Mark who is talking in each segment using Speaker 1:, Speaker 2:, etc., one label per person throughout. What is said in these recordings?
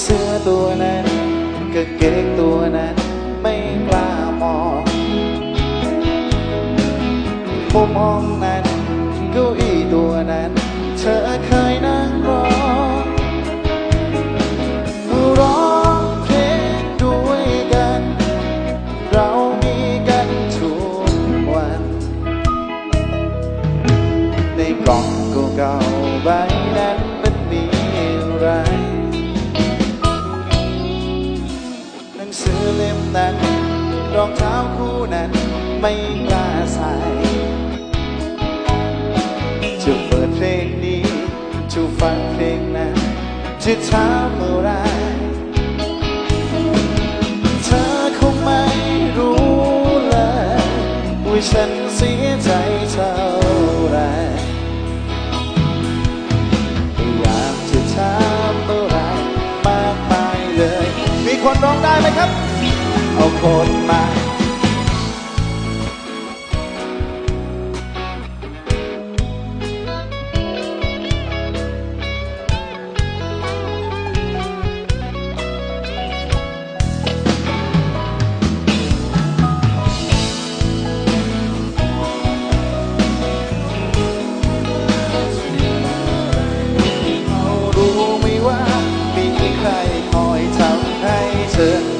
Speaker 1: เสื้อตัวนั้นกางเกงตัวนั้นไม่กล้ามองมุมองนั้นเก้าอี้ตัวนั้น เธอเคยนั่งรอร้องเพลงด้วยกัน เรามีกันทุกวัน ในกล่องเก่าๆใบนั้นมันมีอะไร รองเท้าคู่นั้นไม่กล้าใส่จะเปิดเพลงนี้จะฟังเพลงนั้นจะถามเมื่อไรเธอคงไม่รู้เลยว่าฉันเสียใจเท่าไรอยากจะถามอไรมากมายเลย มีคนร้องได้ไหมครับ เอาคนมา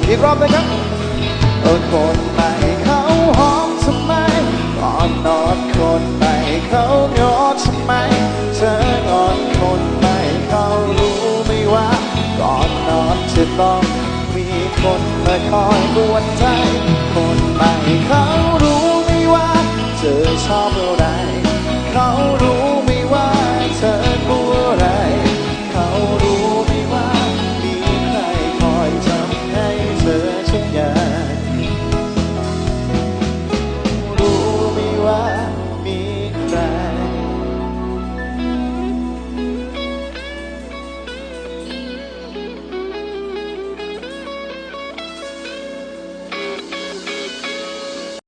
Speaker 1: อีกรอบเลยครับอดคนใหม่เขาหอมทำไมก่อนนอนคนใหม่เขางอทำไม เธอนอนคนใหม่เขารู้ไม่ว่า ก่อนนอนจะต้องมีคนมาคอยบวนใจ คนใหม่เขารู้ไหมว่าเธอชอบอะไรเขารู้